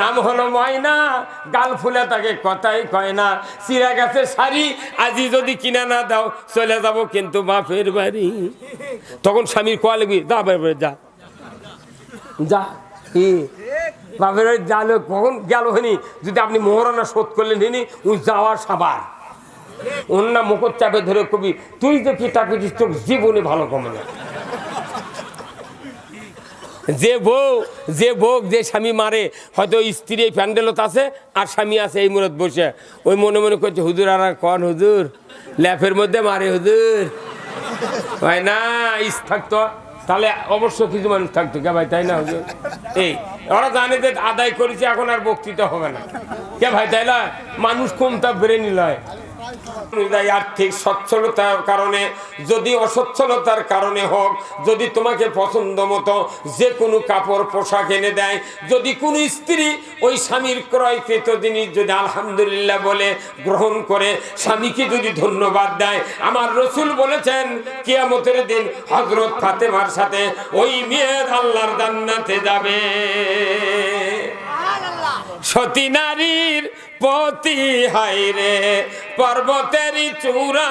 নাম হলো ময়না, গাল ফুলে তাকে কথাই কয় না। চিরা গাছে শাড়ি, আজি যদি কিনা না দাও, চলে যাব কিন্তু বাপের বাড়ি। তখন স্বামীর কোয়া লাগবি, যা বাপের যা। যা, কি? বাপের বাড়ি যালো কখন গেল হয়নি? যদি আপনি মোহরানা শোধ করলেন হিনি উনি যাওয়ার সাবার। অন্য মুখর চাপে ধরে কবি, তুই তো কি টাকা তোর জীবনে ভালো কমে না। যে বউ যে বউ যে স্বামী মারে, হয়তো স্ত্রী এই প্যান্ডেলত আছে আর স্বামী আছে এই মুরত বসে। ওই মনে মনে করছে, হুজুর, আর কন হুজুর? ল্যাপের মধ্যে মারে হুজুর। ভাই, না, ইস, থাকতো। তাহলে অবশ্য কিছু মানুষ থাকতো কে ভাই, তাই না, হুজুর? এই, ওরা জানে যে আদায় করেছে, এখন আর বক্তৃতা হবে না। কে ভাই, তাই না? মানুষ কমতা বেড়ে নিল অনুযায়ী আর্থিক সচ্ছলতার কারণে যদি অসচ্ছলতার কারণে হোক যদি তোমাকে পছন্দ মতো যে কোনো কাপড় পোশাক এনে দেয় যদি কোনো স্ত্রী ওই স্বামীর ক্রয়কৃত জিনিস যদি আলহামদুলিল্লাহ বলে গ্রহণ করে স্বামীকে যদি ধন্যবাদ দেয় আমার রসুল বলেছেন কিয়ামতের দিন হজরত ফাতেমার সাথে ওই মেয়ের আল্লাহর জান্নাতে যাবে। সতী নারীর পতি হাইরে পর্বতেরই চূড়া,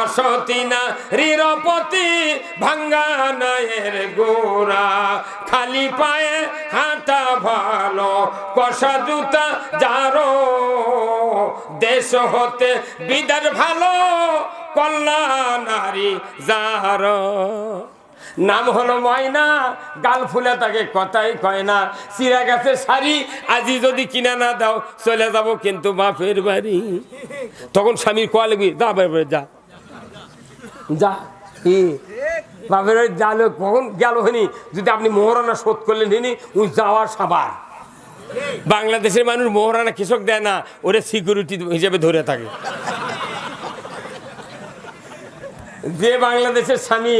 অসতী নারীর পতি ভাঙ্গা নায়ের গোড়া। খালি পায়ে হাঁটা ভালো, কষা জুতা যারো দেশ হতে বিদার ভালো কল্যাণ নারী যারো নাম হলো ময়না, গাল ফুলে তাকে কথাই কয় না। চিরা গাছে শাড়ি, আজি যদি কিনা না দাও, চলে যাব কিন্তু বাপের বাড়ি। তখন স্বামীর কোয়া লাগবি, যা বাপের যা। যা, কি? বাপের বাড়ি যালো কখন? গেল হয়নি। যদি আপনি মোহরানা শোধ করলেন হিনি উনি যাওয়ার সাবার। বাংলাদেশের মানুষ মোহরানা কৃষক দেয় না, ওরে সিকিউরিটি হিসেবে ধরে থাকে। যে বাংলাদেশের স্বামী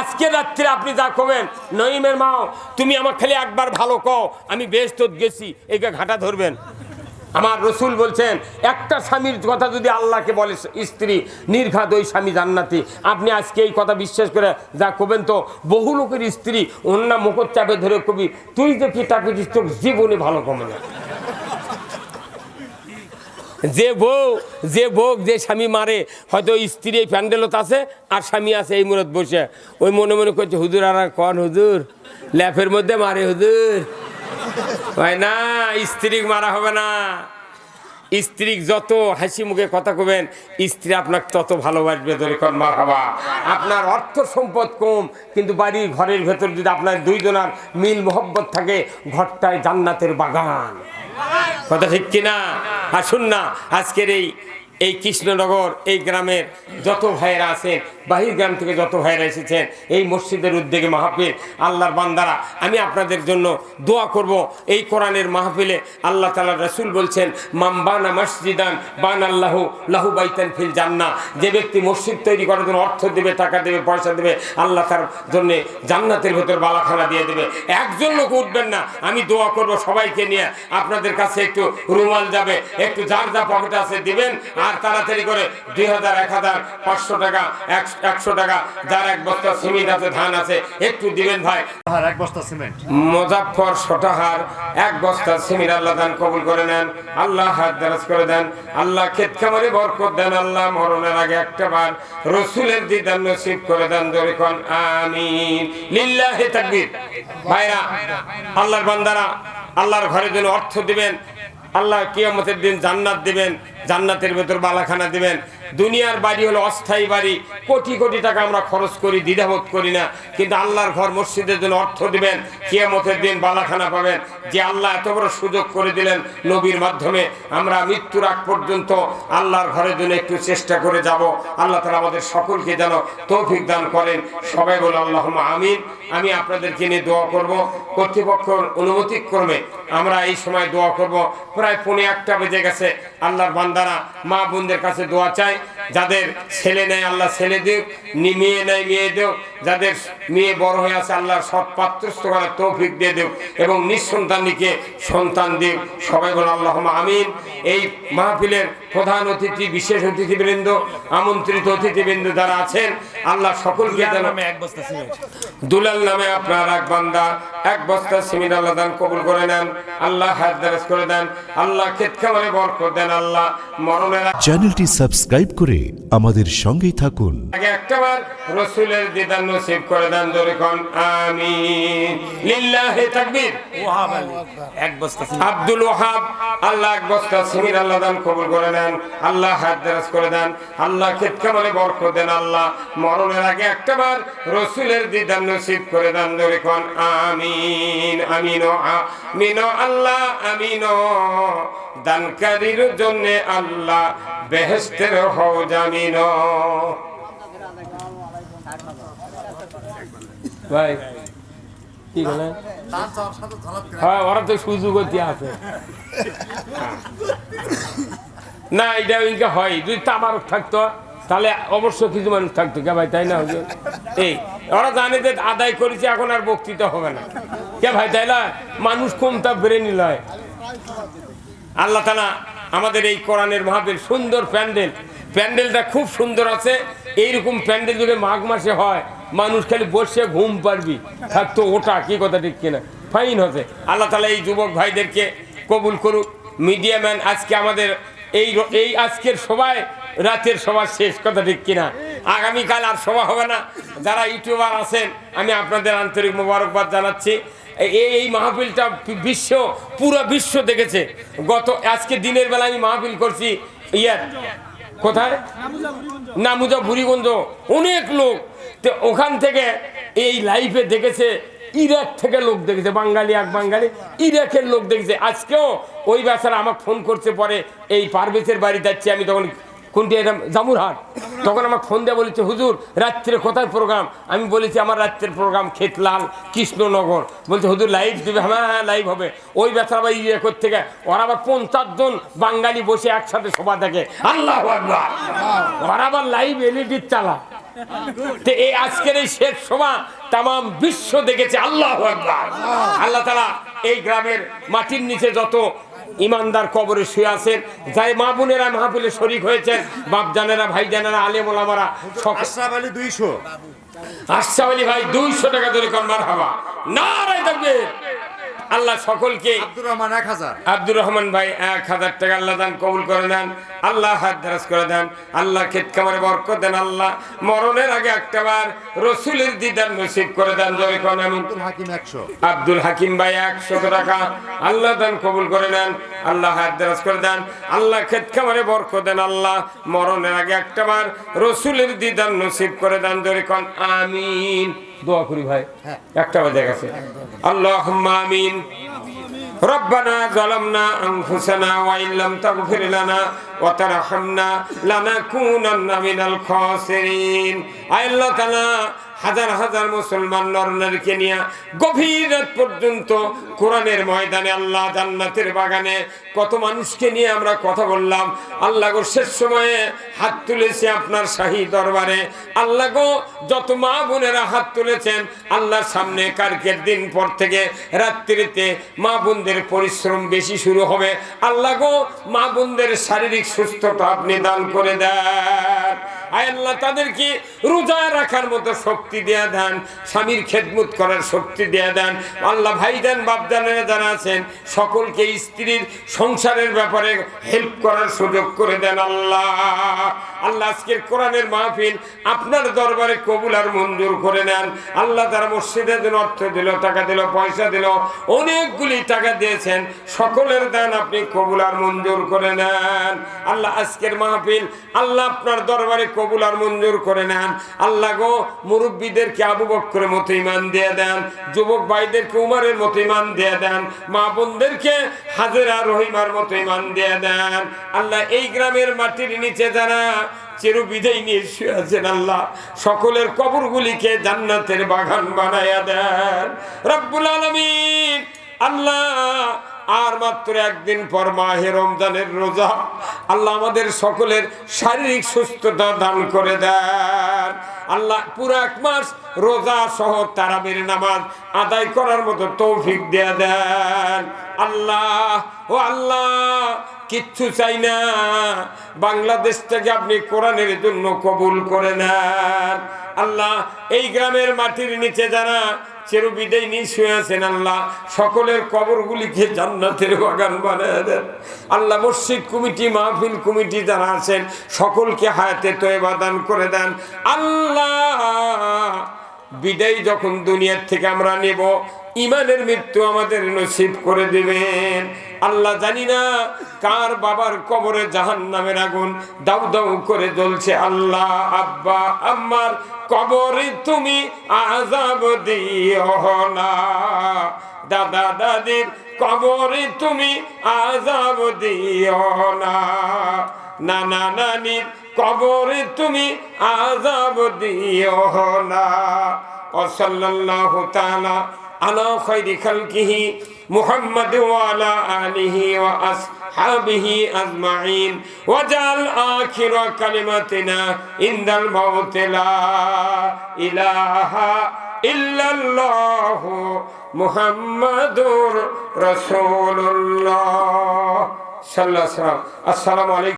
আজকে রাত্রে আপনি যা কবেন নইমের মাও তুমি আমার খালি একবার ভালো কও, আমি বেশ তো গেছি, একে ঘাটা ধরবেন। আমার রসুল বলছেন, একটা স্বামীর কথা যদি আল্লাহকে বলে, স্ত্রী, নির্ঘাত ওই স্বামী জান্নাতি। আপনি আজকে এই কথা বিশ্বাস করে যা কবেন তো, বহু লোকের স্ত্রী অন্য মুখর চাপে ধরে কবি, তুই যে কি টাকা তোর জীবনে ভালো কমে না। যে বউ যে বউ যে স্বামী মারে, হয়তো স্ত্রী এই প্যান্ডেলত আছে, আর স্বামী আছে এই মুরত বসে। ওই মনে মনে করছে, হুজুর, আর কন হুজুর? ল্যাপের মধ্যে মারে হুজুর? হয় না স্ত্রী মারা হবে না। স্ত্রী যত হাসি মুখে কথা কবেন, স্ত্রী আপনাকে তত ভালোবাসবে, ধরে কন মা বাবা আপনার অর্থ সম্পদ কম, কিন্তু বাড়ির ঘরের ভেতর যদি আপনার দুইজনার মিল মোহব্বত থাকে ঘরটায় জান্নাতের বাগান। কথা ঠিক কিনা? আসুন না আজকের এই এই কৃষ্ণনগর, এই গ্রামের যত ভাইয়েরা আছেন, বাহির গ্রাম থেকে যত ভাইয়েরা এসেছেন, এই মসজিদের উদ্যোগে মাহফিল, আল্লাহর বান্দারা, আমি আপনাদের জন্য দোয়া করব। এই কোরআনের মাহফিলে আল্লাহ তালা রসুল বলছেন মাম বানা মসজিদান বান আল্লাহ লাহু বাইতান ফিল জান্না যে ব্যক্তি মসজিদ তৈরি করার জন্য অর্থ দেবে, টাকা দেবে, পয়সা দেবে, আল্লাহ তার জন্যে জান্নাতের ভেতর বালাখানা দিয়ে দেবে। একজন লোক উঠবেন না, আমি দোয়া করব সবাইকে নিয়ে। আপনাদের কাছে একটু রুমাল যাবে, একটু যার যা পকেটে আছে দিবেন, আর তাড়াতাড়ি করে দুই হাজার এক হাজার পাঁচশো টাকা একশো টাকা যার এক বস্তা সিমেন্ট আছে ধান আছে একটু দিবেন ভাই। এক বস্তা সিমেন্ট। মোজাফর সটাহার এক বস্তা সিমির আল্লাহ দান কবুল করে নেন আল্লাহ হাত দারাজ করে দেন আল্লাহ ক্ষেত খামারে বরকত দেন আল্লাহ মরণের আগে একটা বার রসুলের দিদান নসিব করে দেন জোরে কোন আমিন। লিল্লাহি তাকবীর। ভাইরা আল্লাহর বান্দারা আল্লাহর ঘরের জন্য অর্থ দিবেন আল্লাহ কিয়ামতের দিন জান্নাত দিবেন জান্নাতের ভেতর বালাখানা দিবেন। দুনিয়ার বাড়ি হলো অস্থায়ী বাড়ি। কোটি কোটি টাকা আমরা খরচ করি, দ্বিধাবোধ করি না। কিন্তু আল্লাহর ঘর মসজিদের জন্য অর্থ দিবেন, কিয়ামতের দিন বালাখানা পাবেন। যে আল্লাহ এত বড় সুযোগ করে দিলেন নবীর মাধ্যমে, আমরা মৃত্যুর আগ পর্যন্ত আল্লাহর ঘরের জন্য একটু চেষ্টা করে যাব। আল্লাহ তালা আমাদের সকলকে যেন তৌফিক দান করেন। সবাই বলে আল্লাহ আমিন। আমি আপনাদেরকে নিয়ে দোয়া করব। কর্তৃপক্ষের অনুমতিক্রমে আমরা এই সময় দোয়া করব। প্রায় পৌনে একটা বেজে গেছে। আল্লাহর বান্দারা মা বোনদের কাছে দোয়া চাই যাদের ছেলে নেয় আল্লাহ ছেলে দিক মেয়ে নেয় মেয়ে দেও যাদের মেয়ে বড় হয়ে আছে আল্লাহ সব পাত্রস্থ করার তৌফিক দিয়ে দেও এবং নিঃসন্তানকে সন্তান দিক। সবাই বলে আল্লাহ আমিন। এই মাহফিলের প্রধান অতিথি বিশেষ অতিথিবৃন্দ আমন্ত্রিত অতিথিবৃন্দ যারা আছেন আল্লাহ সকলকে দুলাল নামে আপনার এক বান্দা এক বস্তা সিমিন আল্লাহ দান কবুল করে নেন আল্লাহ হাজদারাজ করে দেন আল্লাহ ক্ষেত খামারে বরকত দেন আল্লাহ মরণের চ্যানেলটি সাবস্ক্রাইব করে আমাদের সঙ্গেই থাকুন। আগে একটাবার রসুলের দিদার নসিব করে দেন কোন আমিন। লিল্লাহি তাকবীর। ওয়াহাব এক বস্তা আব্দুল ওহাব আল্লাহ এক বস্তা সিমির আল্লাহ দান কবুল করে নেন আল্লাহ হাত দারাজ করে দেন আল্লাহ ক্ষেত খামারে বরকত দেন আল্লাহ। মরণের আগে একটাবার রসুলের দিদার নসিব করে দেন কোন আমিন আমিন আমিন আল্লাহ আমিন দানকারীর জন্য আল্লাহ বেহেস্তের হও জামিন ভাই, কি বলেন হ্যাঁ ওরা তো সুযোগতি আছে। না, এটা ইনকে হয়। যদি তামারক থাকতো, তাহলে অবশ্য কিছু মানুষ থাকতো। কে ভাই, তাই না, হুজুর? এই, ওরা জানে যে আদায় করেছে, এখন আর বক্তৃতা হবে না। কে ভাই, তাই না? মানুষ কমতা ব্রেনি লয় আল্লাহ তালা আমাদের এই কোরআনের মাহফিল সুন্দর প্যান্ডেল প্যান্ডেলটা খুব সুন্দর আছে। এইরকম প্যান্ডেল যদি মাঘ মাসে হয়, মানুষ খালি বসে ঘুম পারবি থাকতো ওটা কি কথা ঠিক কিনা? ফাইন হচ্ছে। আল্লাহ তালা এই যুবক ভাইদেরকে কবুল করুক। মিডিয়া ম্যান আজকে আমাদের এই এই আজকের সবাই রাতের সভা শেষ, কথা ঠিক কিনা? আগামীকাল আর সভা হবে না। যারা ইউটিউবার আছেন, আমি আপনাদের আন্তরিক মোবারকবাদ জানাচ্ছি। এই এই মাহফিলটা বিশ্ব, পুরো বিশ্ব দেখেছে। গত, আজকে দিনের বেলা আমি মাহফিল করছি। ইয়ার কোথায়? নামুজা বুড়িগঞ্জ অনেক লোক। তো ওখান থেকে এই লাইফে দেখেছে, ইরাক থেকে লোক দেখেছে, বাঙালি এক বাঙালি, ইরাকের লোক দেখেছে। আজকেও ওই বেচারা আমাকে ফোন করছে পরে, এই পারভেজের বাড়ি যাচ্ছি আমি তখন। কোনটি এটা? জামুরহাট। তখন আমাকে ফোন দিয়ে বলেছে, হুজুর, রাত্রে কোথায় প্রোগ্রাম আমি বলেছি, আমার রাত্রের প্রোগ্রাম খেতলাল, কৃষ্ণনগর। বলছে, হুজুর লাইভ দিবে? হ্যাঁ হ্যাঁ লাইভ হবে। ওই বেচারা বা ইয়ে করতে থেকে ওরা আবার পঞ্চাশ জন বাঙালি বসে একসাথে সভা দেখে। আল্লাহ ওরা আবার লাইভ এলইডির চালা। এই আজকের এই শেষ সভা তাম বিশ্ব দেখেছে। আল্লাহ আল্লাহ তালা এই গ্রামের মাটির নিচে যত ইমানদার কবরে শুয়ে আছেন যাই মা বোনেরা মাহফিলে শরিক হয়েছেন বাপ জানেরা ভাই জানেরা আলেম ওলামারা সকল আশরাফ আলী দুইশো। আশা আলী ভাই দুইশো টাকা ধরে কর মার হাবা নারাই থাকবে আল্লাহ সকলকে আব্দুর রহমান এক হাজার। আব্দুর রহমান ভাই এক হাজার টাকা আল্লাহ দান কবুল করে দেন আল্লাহ হাত ধারাজ করে দেন। আল্লাহ ক্ষেত খামারে বরকত দেন। আল্লাহ মরণের আগে একটাবার রসুলের দিদার নসিব করে দেন। জয় আমি আব্দুল হাকিম একশো। আব্দুল হাকিম ভাই একশো টাকা আল্লাহ দান কবুল করে নেন। আল্লাহ হাত দারাজ করে দেন। আল্লাহ ক্ষেত খামারে বরক দেন। আল্লাহ মরণের আগে একটাবার রসুলের দিদার নসিব করে দেন। ধরে কন আমিন। দোয়া করি ভাই একটা বাজে গেছে আল্লাহ আমিন ربنا ظلمنا أنفسنا وإن لم تغفر لنا وترحمنا لنكونن من الخاسرين أي الله تعالى হাজার হাজার মুসলমান নরনারীকে নিয়ে গভীর রাত পর্যন্ত কোরআনের ময়দানে আল্লাহ জান্নাতের বাগানে কত মানুষকে নিয়ে আমরা কথা বললাম আল্লাহ গো, শেষ সময়ে হাত তুলেছে আপনার শাহী দরবারে। আল্লাহ গো, যত মা বোনেরা হাত তুলেছেন, আল্লাহর সামনে কালকের দিন পর থেকে রাত্রিতে মা বোনদের পরিশ্রম বেশি শুরু হবে। আল্লাহ গো, মা বোনদের শারীরিক সুস্থতা আপনি দান করে দেন। আয় আল্লাহ, তাদেরকে রোজা রাখার মতো শক্তি দেয়া দেন, স্বামীর খেদমত করার শক্তি দেয়া দেন। আল্লাহ, ভাইজান, বাপজানেরা যারা আছেন, সকলকে স্ত্রীর সংসারের ব্যাপারে হেল্প করার সুযোগ করে দেন আল্লাহ। আল্লাহ আজকের কোরআনের মাহফিল আপনার দরবারে কবুল আর মঞ্জুর করে নেন। আল্লাহ তারা মসজিদের জন্য অর্থ দিল, টাকা দিল, পয়সা দিল, অনেকগুলি টাকা দিয়েছেন। সকলের দান আপনি কবুল আর মঞ্জুর করে নেন। আল্লাহ আজকের মাহফিল, আল্লাহ আপনার দরবারে কবুল আর মঞ্জুর করে নেন। আল্লাহ গো, মুরব্বীদেরকে আবু বক্করের মতো ইমান দিয়ে দেন, যুবক ভাইদেরকে উমারের মতো ইমান দিয়ে দেন, মা বোনদেরকে হাজেরা রহিমার মতো ইমান দিয়ে দেন। আল্লাহ এই গ্রামের মাটির নিচে যারা চিরু বিদায় নিয়ে শুয়ে আছেন, আল্লাহ সকলের কবরগুলিকে জান্নাতের বাগান বানায়া দেন। রব্বুল আলমিন, আল্লাহ আর মাত্র একদিন পর মাহে রমজানের রোজা। আল্লাহ আমাদের সকলের শারীরিক সুস্থতা দান করে দেন। আল্লাহ পুরো এক মাস রোজা সহ তারাবির নামাজ আদায় করার মতো তৌফিক দিয়ে দেন। আল্লাহ, ও আল্লাহ, কিচ্ছু চাই না। বাংলাদেশ থেকে আপনি কোরআনের জন্য কবুল করে নেন। আল্লাহ, এই গ্রামের মাটির নিচে যারা চেরুবিদায় হয়ে আছেন আল্লাহ। সকলের কবরগুলিকে জান্নাতের বাগান বানায় দেন। আল্লাহ মসজিদ কমিটি, মাহফিল কমিটি যারা আছেন, সকলকে হায়াতে তয়বা দান করে দেন। আল্লাহ বিদায় যখন দুনিয়ার থেকে আমরা নেব ইমানের মৃত্যু আমাদের নসিব করে দিবেন। আল্লাহ জানি না কার বাবার কবরে জাহান নামের আগুন দাউ দাউ করে জ্বলছে। আল্লাহ, আব্বা, আম্মার কবরে তুমি আজাব দিও না। দাদা, দাদির কবরে তুমি আজাব দিও না। নানা, নানির কবরে তুমি আজাব দিও না। ওসল্লাল্লাহু তাআলা আলা খাইরি খালকিহি মুহাম্মদ ওয়া আলা আলিহি ওয়া আসহাবিহি আজমাইন। ওয়াজাল আখির কালিমাতিনা ইনদাল মাউত লা ইলাহা ইল্লাল্লাহু মুহাম্মাদুর রাসূলুল্লাহ। সাল্লাল্লাহু আলাইহি আসসালামু আলাইকুম।